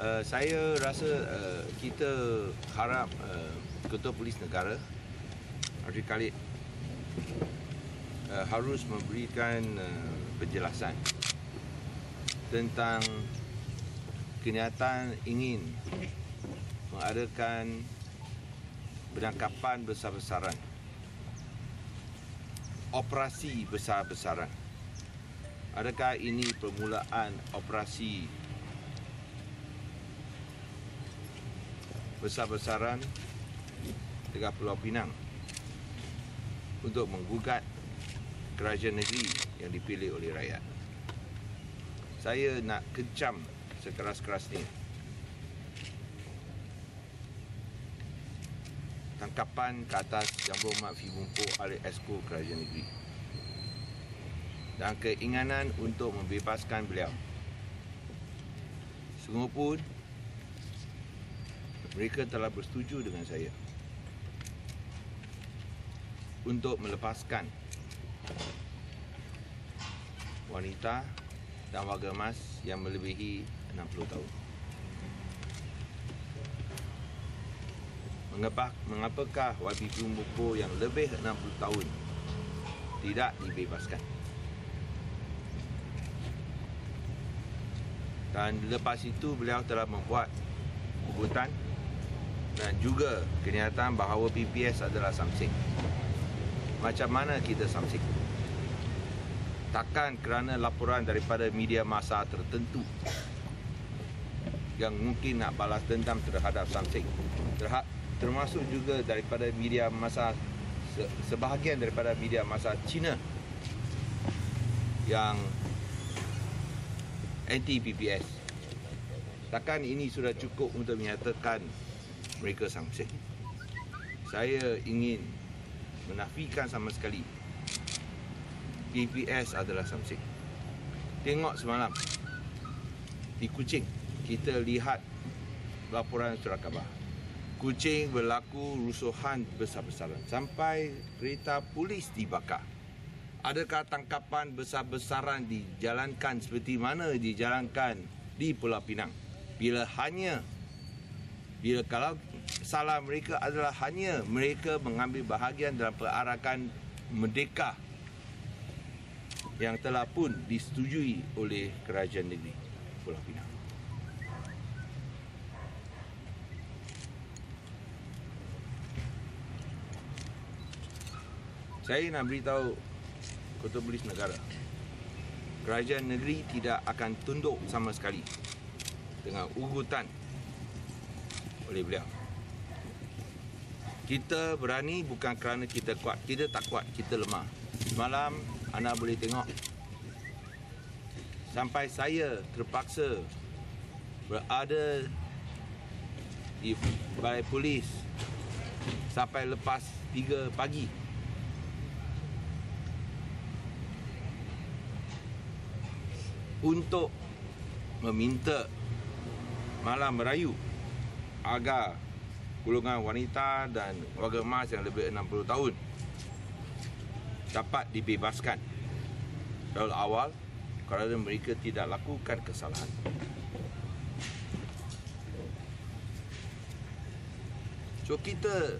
Uh, saya rasa uh, kita harap uh, Ketua Polis Negara Arif Khalid uh, harus memberikan uh, penjelasan tentang kenyataan ingin mengadakan penangkapan besar-besaran operasi besar-besaran. Adakah ini permulaan operasi besar-besaran dekat Pulau Pinang untuk menggugat kerajaan negeri yang dipilih oleh rakyat. Saya nak kecam sekeras-kerasnya tangkapan ke atas Yang Berhormat Fi Bumpo oleh Esko Kerajaan Negeri dan keinginan untuk membebaskan beliau. Sungguh pun mereka telah bersetuju dengan saya untuk melepaskan wanita dan warga emas yang melebihi 60 tahun. Mengapa, mengapakah YB Bumpo yang lebih 60 tahun tidak dibebaskan? Dan lepas itu beliau telah membuat ugutan dan juga kenyataan bahawa PPS adalah samsing. Macam mana kita samsing? Takkan kerana laporan daripada media masa tertentu yang mungkin nak balas dendam terhadap samsing. Terhadap termasuk juga daripada media masa sebahagian daripada media masa Cina yang anti PPS. Takkan ini sudah cukup untuk menyatakan mereka samseng. Saya ingin menafikan sama sekali PPS adalah samseng. Tengok semalam di Kuching kita lihat laporan surat khabar. Kuching berlaku rusuhan besar-besaran sampai kereta polis dibakar. Adakah tangkapan besar-besaran dijalankan seperti mana dijalankan di Pulau Pinang? Bila hanya bila kalau salah mereka adalah hanya mereka mengambil bahagian dalam perarakan merdeka yang telah pun disetujui oleh kerajaan negeri Pulau Pinang. Saya nak beritahu Ketua Polis Negara Kerajaan negeri tidak akan tunduk sama sekali Dengan ugutan Oleh beliau Kita berani bukan kerana kita kuat. Kita tak kuat, kita lemah. Semalam anda boleh tengok. Sampai saya terpaksa Berada Di balai polis Sampai lepas 3 pagi. Untuk meminta malam merayu agar golongan wanita dan warga emas yang lebih 60 tahun dapat dibebaskan dari awal kerana mereka tidak lakukan kesalahan. So kita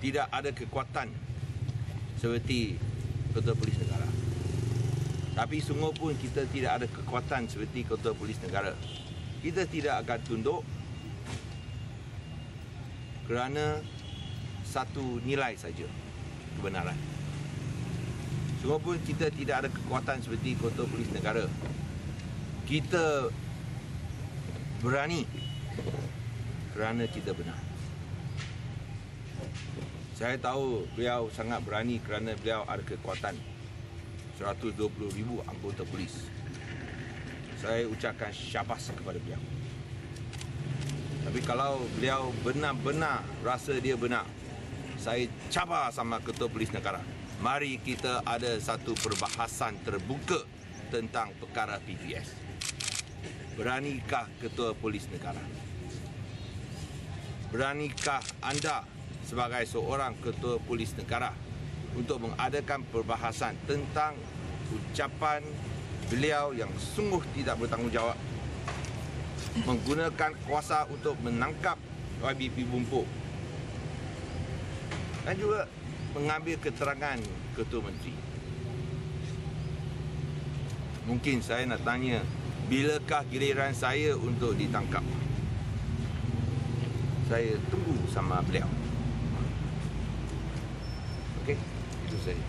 tidak ada kekuatan seperti Ketua Polis Negara. Tapi sungguh pun kita tidak ada kekuatan seperti Ketua Polis Negara. Kita tidak akan tunduk kerana satu nilai saja kebenaran. Sungguh pun kita tidak ada kekuatan seperti Ketua Polis Negara. Kita berani kerana kita benar. Saya tahu beliau sangat berani kerana beliau ada kekuatan 120 ribu anggota polis. Saya ucapkan syabas kepada beliau. Tapi kalau beliau benar-benar rasa dia benar, saya cabar sama Ketua Polis Negara. Mari kita ada satu perbahasan terbuka tentang perkara PPS. Beranikah Ketua Polis Negara? Beranikah anda sebagai seorang Ketua Polis Negara untuk mengadakan perbahasan tentang ucapan beliau yang sungguh tidak bertanggungjawab menggunakan kuasa untuk menangkap YBP Bumpuk dan juga mengambil keterangan Ketua Menteri. Mungkin saya nak tanya, bilakah giliran saya untuk ditangkap? Saya tunggu sama beliau. Okey, itu saja.